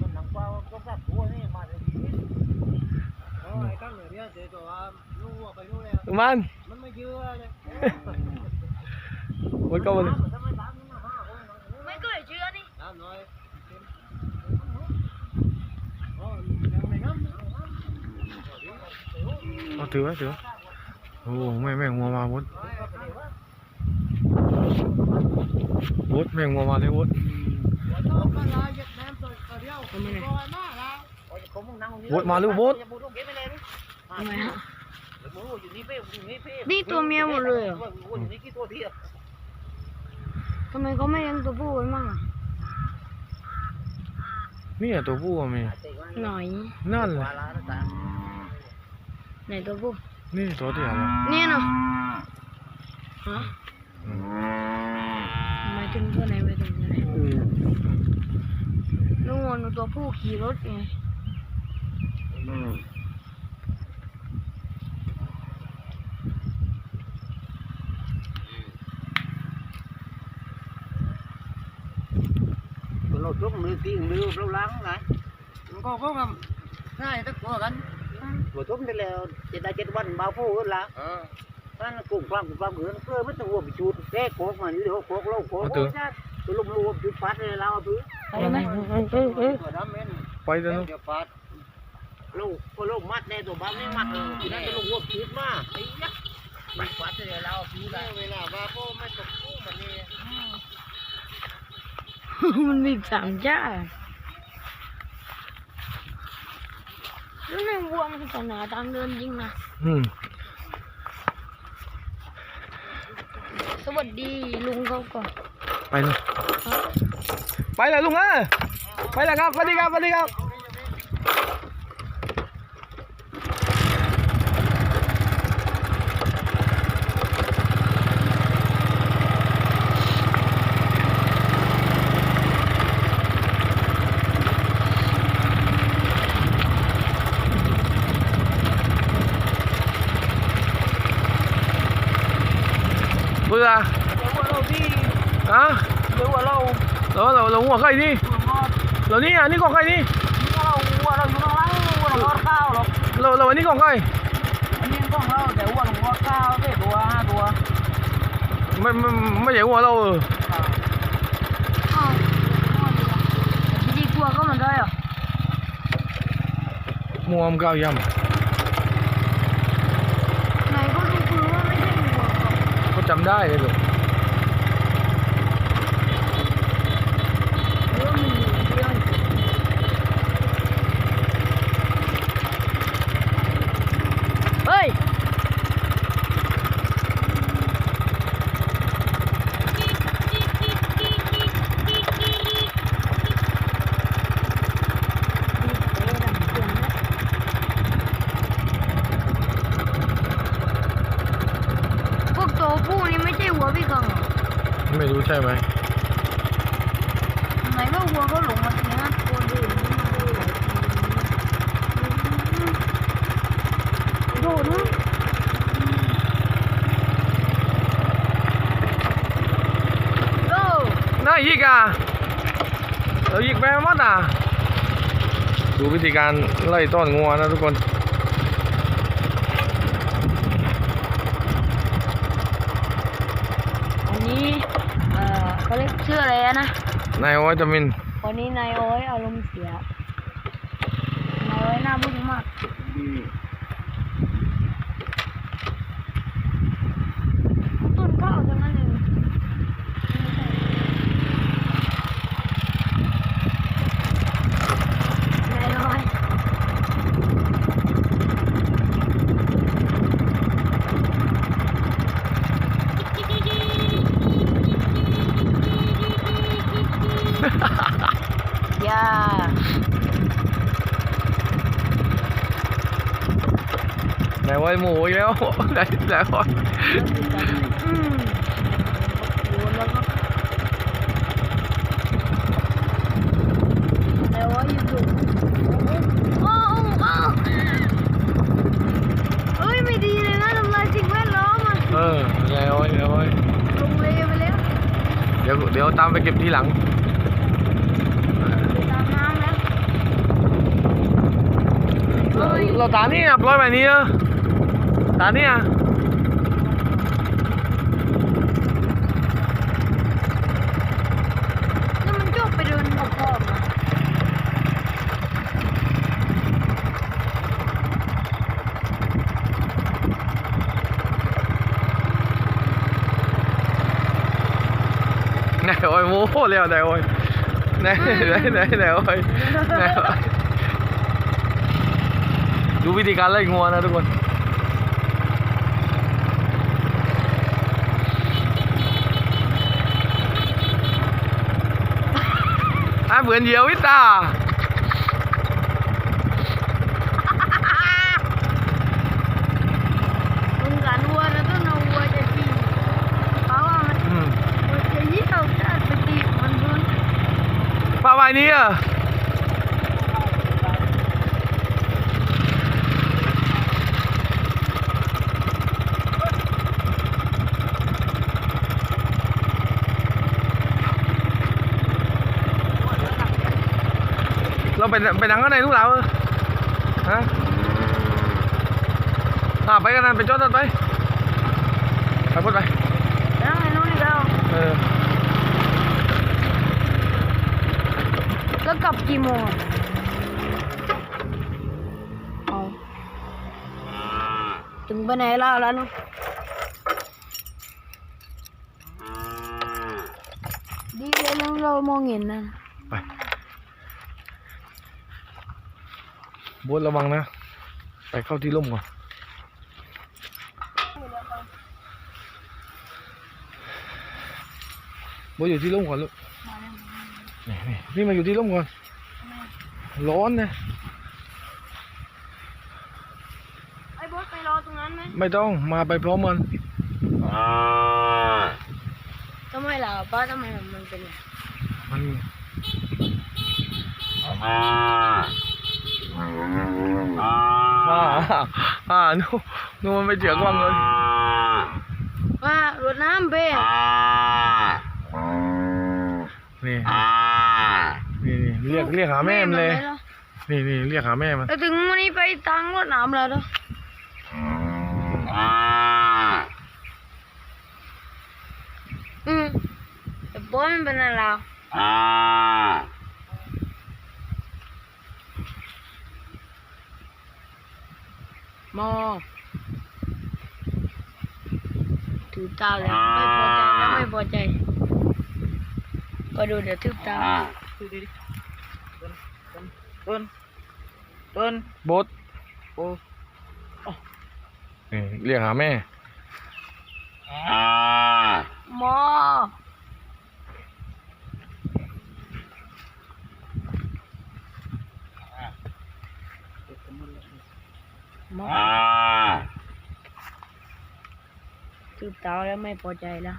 มันหนังกว่าก็แบบตัวนี่มาเลยทีนี้เออไอ้ตั้งเหนือเนี่ยเดี๋ยวตัวว่าลูกวัวไปนู่นแล้วมันมันไม่เยือเลยโอ้ยก็มาเลยทำไมตามนี่มาห้าคนไม่เคยเชื่อนี่น้ำน้อยอ๋อยังไม่น้ำเอาถือไว้ถือไว้โอ้แม่แม่งมัวมาวุฒวุฒแม่งมัวมาเลยวุฒก็ลายยัดน้ำตัวเดียวลอยมากแล้ววุฒมาลูกวุฒทำไมฮะนี่เป้นี่เป้นี่ตัวเมียหมดเลยเหรอนี่กี่ตัวที่อะทำไมเขาไม่เลี้ยงตัวผู้ไว้มั่งอะนี่อะตัวผู้อะมีหน่อย นั่นแหละไหนตัวผู้นี่ตัวเดียวอะเนี่ยเนาะฮะ อืมหมายถึงตัวไหนไปถึงตัวไหนนู่นตัวผู้ขี่รถไงเราทุบมือตีมือเราล้างไงมันก็พวกมันง่ายตะกัวกันหัวทุบได้แล้วเจ็ดได้เจ็ดวันบ่าวพูดละ เออท่านกุ้งฟังกุ้งฟังเหมือนเพื่อไม่ต้องวัวไปจูดแก้โคกมันอยู่เดี๋ยวโคกโลกโคกตัวลุมลูบจุดฟัดเลยเราพื้นไปไหมตัวดำเม็นไปเดี๋ยวนู้นเดี๋ยวปัดลูกก็ลูกมัดในตัวบ้านไม่มัดเลยนั่นตัวลูกวัวจุดมาไอ้ยักษ์ฟัดเลยเราพื้นได้เวลาบ้าพ่อไม่ตกกู้มันนี่มันมีสามจ้าแล้วในวัวมันจะหนาทางเดินจริงนะอืม สวัสดีลุงเขาก่อน ไปเลยไปเลยลุงเอ้ยไปเลยครับสวัสดีครับสวัสดีครับ เบื่อวัวเราที่ฮะหรือว่าเราเราเราเราหัวใครนี่เรานี่อะนี่ของใครนี่เราวัวเราอยู่ข้างล่างวัวเราข้าวหรอกเราเราอันนี้ของใครอันนี้ของเราแต่วัวเราข้าวเท่ตัวห้าตัวไม่ไม่ไม่ใช่หัวเราเอออ้าวดีกลัวก็มันได้เหรอมัวมนก้าวยไหนก็รู้คือว่าไม่ใช่วัวเขาำก็ จำได้เลยลูก หรือว่ามันอยู่เดียวเฮ้ย พวกตัวผู้นี่ไม่ใช่หัวพี่กังเหรอ ไม่รู้ใช่ไหมทำไมว่าวัวเขาหลงมาทีนั้ตัวเดียวนี่มาเลยหลายตัวโดดนะโอ้น่ายิกอะเรายิกไปมัดอะ ดูวิธีการไล่ต้อนงัวนะทุกคนนี้เอ่อ เขาเรียกชื่ออะไรอะนะ นายวิตามิน วันนี้นายโอ้ยอารมณ์เสีย นายโอ้ยหน้าบึ้งมาก ต้นข้าวทั้งนั้นเลยนายโอ้ย อ ยานายไว้หมูอีกแล้วนายนไว้อืมโดนแล้วครับแล้วว่าอยู่ดูโอ้โอ้เอ้ยไม่ดีเลยนะทำลายสิ่งแวดล้อมอะเออนายไว้นายว้ลงเลยไปแล้ว เดี๋ยวเดี๋ยวตามไปเก็บทีหลัง เราตานี่อะปล่อยไปนี่เออตานี่อะแล้วมันโยกไปเดินกับพ่อมาไหนโอ้ยโม้เร็วไหนโอ้ยไหนไหนไหนไหนโอ้ยไหนโอ้ย ดูวิธีการไล่งัวนะทุกคนอะเหมือนเหยียววิตา มึงการวัวนะต้องเอาวัวจะตีเพราะว่ามัน อืม วัวจะยี่เอาจะไปตีมันโดน ป้าใบนี้อะ เราไปไปดังข้างในทุกเราเออฮะอ่าไปกันนะไปจอดรถไปไป นดีเลยแล้วเรามองเห็นนะไปบดระวังนะ ไปเข้าที่ร่มก่อนบดอยู่ที่ร่มก่อนลูกนี่นี่นี่มาอยู่ที่ร่มก่อน ร้อนนะไอ้บอสไปรอตรงนั้นไหมไม่ต้องมาไปพร้อมมันทำไมล่ะป้าทำไมมันเป็นอย่างมันอ่า อ่านู่นนู่นมันไปเจียกล้องเลย ว่ารถน้ำเบ้นี่นี่นี่เรียกเรียกหาแม่มันเลย นี่นี่เรียกหาแม่มันแล้วถึงวันนี้ไปทางรถน้ำแล้วเด้ออืมแต่บอสมันเป็นอะไรล่ะ มอ ถือตาแล้วไม่พอใจแล้วไม่พอใจ ก็ดูเดี๋ยวถือตาดูดิต้นต้นบดโอ้นี่เรียกหาแม่หมอ หมอถือตาแล้วไม่พอใจแล้ว